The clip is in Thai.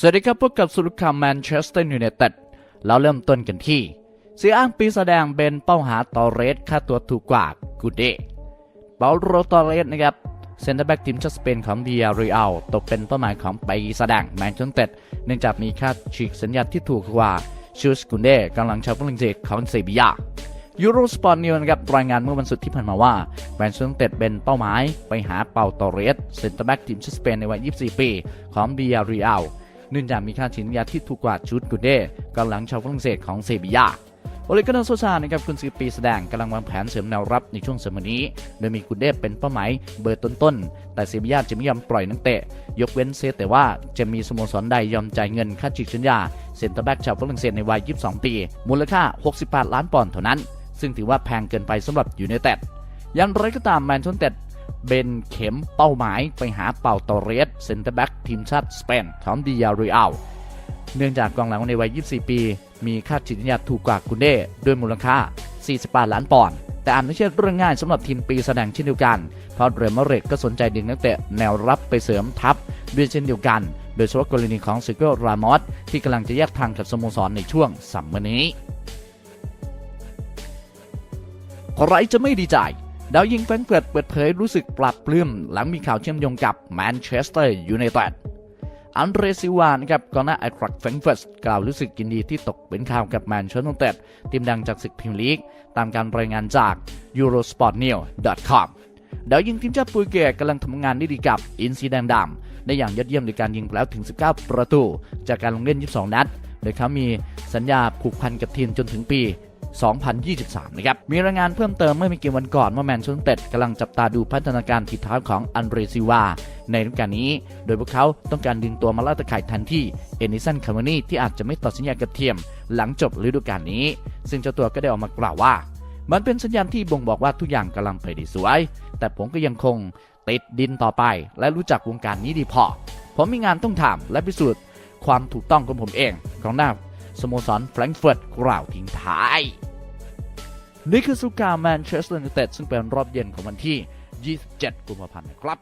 สวัสดีครับพบกับสุรุคามแมนเชสเตอร์ยูไนเต็ดเราเริ่มต้นกันที่เสียอ้างปีแสดงเบนเป้าหาตอเรสค่าตัวถูกกว่ากูเดเปาโรตอเรสนะครับเซนเตอร์แบ็กทีมชาติสเปนของเบียรีอัลตกเป็นเป้าหมายของปีแสดงแมนเชสเตอร์เนื่องจากมีค่าฉีกสัญญาที่ถูกกว่าชูสกุนเดกำลังชาวฝรั่งเศสของเซบียายูโรสปอร์ตนิวนะครับรายงานเมื่อวันศุกร์ที่ผ่านมาว่าแมนเชสเตอร์เป็นเป้าหมายไปหาเปาตอเรสเซนเตอร์แบ็กทีมชาติสเปนในวัย 24 ปีของเบียรีอัล เนื่องจากมีค่าสินยาที่ถูกกว่าชุดกุนเดกำลังชาวฝรั่งเศสของเซบียาโอเลกาโนโซซานะครับคุณซื้อปีแสดงกำลังวางแผนเสริมแนวรับในช่วงเสมอนี้ โดยมีกุนเดเป็นเป้าหมายเบอร์ต้นๆ แต่เซบียาจะไม่ยอมปล่อยนักเตะ ยกเว้นเซแต่ว่าจะมีสโมสรใดยอมจ่ายเงินค่าฉีกสัญญา เซนเตอร์แบ็กชาวฝรั่งเศสในวัย 22 ปี มูลค่า 68 ล้านปอนด์เท่านั้น ซึ่งถือว่าแพงเกินไปสำหรับยูไนเต็ดย่างไรก็ตามแมนเชสเตอร์ เบนเข็มเป้าหมายไปหาเป่าตอเรสเซนเตอร์แบ็กทีมชาติสเปนของดิยาริอัลเนื่องจากกองหลังในวัย 24 ปี มีค่าจิตวิญญาถูกกว่ากุนเด้ด้วยมูลค่า 48 ล้านปอนด์แต่อาจไม่ใช่เรื่องง่ายสำหรับทีมปีแสดงเช่นเดียวกัน เพราะเรอัลมาดริดก็สนใจดึงนักเตะแนวรับไปเสริมทัพด้วยเช่นเดียวกัน โดยเฉพาะกรณีของซิโกรามอสที่กำลังจะแยกทางกับสโมสรในช่วงสัมมนี้ใครจะไม่ดีใจ ดาวยิงแฟรงเฟิร์ตเปิดเผยรู้สึกปรับปลื้มหลังมีข่าวเชื่อมโยงกับแมนเชสเตอร์ยูไนเต็ดอันเดรซิวานครับกองหน้าไอทรักแฟรงเฟิร์ตกล่าวรู้สึกยินดีที่ตกเป็นข่าวกับแมนเชสเตอร์ยูไนเต็ดทีมดังจากศึกพรีเมียร์ลีก ตามการรายงานจาก eurosportnews.com ดาวยิงทีมชาติโปรตุเกสกำลังทำงานได้ดีกับอินซีแดงดำได้อย่างยอดเยี่ยมในการยิงไปแล้วถึง 19 ประตู จากการลงเล่น 22 นัด โดยเขามีสัญญาผูกพันกับทีมจนถึงปี 2023 นะครับ มีรายงานเพิ่มเติมเมื่อไม่กี่วันก่อนว่าแมนเชสเตอร์ยูไนเต็ดกำลังจับตาดูพัฒนาการฝีเท้าของอันเรซิวาในฤดูกาลนี้ โดยพวกเขาต้องการดึงตัวมาล่าตะข่ายทันที่เอนิสันคาร์มานีที่อาจจะไม่ต่อสัญญากับเทียม หลังจบฤดูกาลนี้ ซึ่งเจ้าตัวก็ได้ออกมากล่าวว่า มันเป็นสัญญาณที่บ่งบอกว่าทุกอย่างกำลังไปได้สวย แต่ผมก็ยังคงติดดินต่อไป และรู้จักวงการนี้ดีพอ ผมมีงานต้องทำและพิสูจน์ความถูกต้องของผมเองของหน้าสโมสรแฟรงก์เฟิร์ตกล่าวทิ้งท้าย นี่คือสุกาแมนเชสเตอร์ยูไนเต็ดซึ่งเป็นรอบเย็นของวันที่ 27 กุมภาพันธ์นะครับ